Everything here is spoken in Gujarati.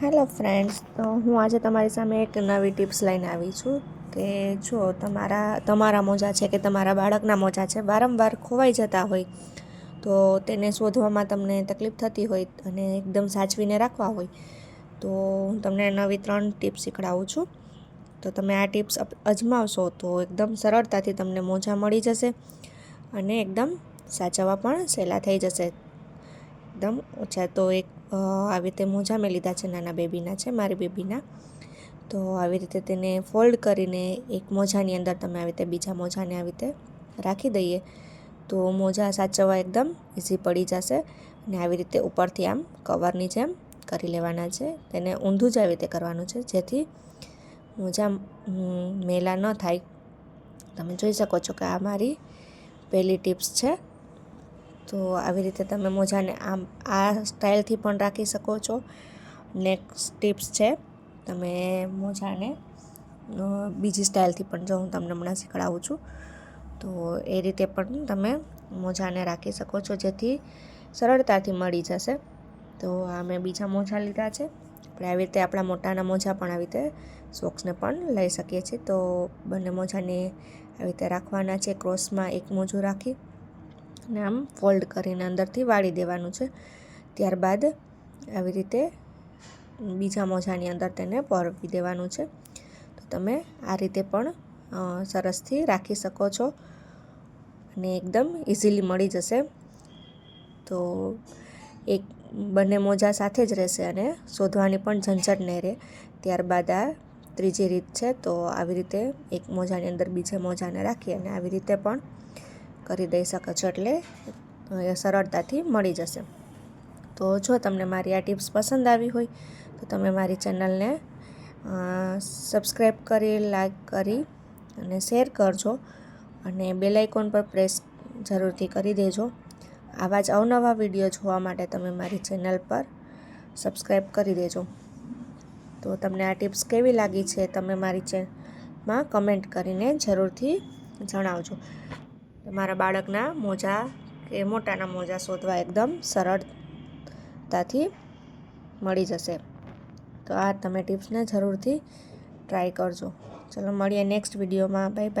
હેલો ફ્રેન્ડ્સ, તો હું આજે તમારી સામે એક નવી ટિપ્સ લઈને આવી છું કે જો તમારા તમારા મોજા છે કે તમારા બાળકના મોજા છે વારંવાર ખોવાઈ જતા હોય, તો તેને શોધવામાં તમને તકલીફ થતી હોય અને એકદમ સાચવીને રાખવા હોય, તો હું તમને નવી ત્રણ ટિપ્સ શીખડાવું છું. તો તમે આ ટિપ્સ અજમાવશો તો એકદમ સરળતાથી તમને મોજા મળી જશે અને એકદમ સાચવવા પણ સહેલા થઈ જશે. એકદમ ઓછા તો એક આવી રીતે મોજા મેં લીધા છે, નાના બેબીના છે, મારી બેબીના. તો આવી રીતે તેને ફોલ્ડ કરીને એક મોજાની અંદર તમે આવી રીતે, બીજા મોજાને આવી રીતે રાખી દઈએ. તો મોજા સાચવવા એકદમ ઇઝી પડી જશે અને આવી રીતે ઉપરથી આમ કવરની જેમ કરી લેવાના છે. તેને ઊંધું જ આવી રીતે કરવાનું છે, જેથી મોજા મેલા ન થાય. તમે જોઈ શકો છો કે આ મારી પહેલી ટિપ્સ છે. તો આવી રીતે તમે મોજાને આમ આ સ્ટાઇલથી પણ રાખી શકો છો. નેક્સ્ટ ટિપ્સ છે, તમે મોજાને બીજી સ્ટાઇલથી પણ જો હું તમને હમણાં શીખડાવું છું, તો એ રીતે પણ તમે મોજાને રાખી શકો છો, જેથી સરળતાથી મળી જશે. તો આ મેં બીજા મોજા લીધા છે. આપણે આવી રીતે આપણા મોટાના મોજા પણ આવી રીતે સોક્સને પણ લઈ શકીએ છીએ. તો બંને મોજાને આવી રીતે રાખવાના છે. ક્રોસમાં એક મોજું રાખી. અને આમ ફોલ્ડ કરીને અંદરથી વાળી દેવાનું છે. ત્યારબાદ આવી રીતે બીજા મોજાની અંદર તેને પરવી દેવાનું છે. તો તમે આ રીતે પણ સરસથી રાખી શકો છો અને એકદમ ઇઝીલી મળી જશે. તો એક બંને મોજા સાથે જ રહેશે અને શોધવાની પણ ઝંઝટ નહીં રહે. ત્યારબાદ આ ત્રીજી રીત છે, તો આવી રીતે એક મોજાની અંદર બીજે મોજાને રાખી અને આવી રીતે પણ કરી દઈ શકો છો એટલે સરળતાથી મળી જશે. તો જો તમને મારી આ ટિપ્સ પસંદ આવી હોય, તો તમે મારી ચેનલને સબસ્ક્રાઈબ કરી, લાઈક કરી અને શેર કરજો અને બેલ આઇકોન પર પ્રેસ જરૂરથી કરી દેજો. આવા જ અવનવા વીડિયો જોવા માટે તમે મારી ચેનલ પર સબસ્ક્રાઈબ કરી દેજો. તો તમને આ ટિપ્સ કેવી લાગી છે તમે મારી ચેનલમાં કમેન્ટ કરીને જરૂરથી જણાવજો. તમારા બાળકના મોજા કે મોટાના મોજા શોધવા એકદમ સરળતાથી મળી જશે. તો આ તમે ટિપ્સને જરૂરથી ટ્રાય કરજો. ચલો, મળીએ નેક્સ્ટ વિડીયોમાં. Bye bye.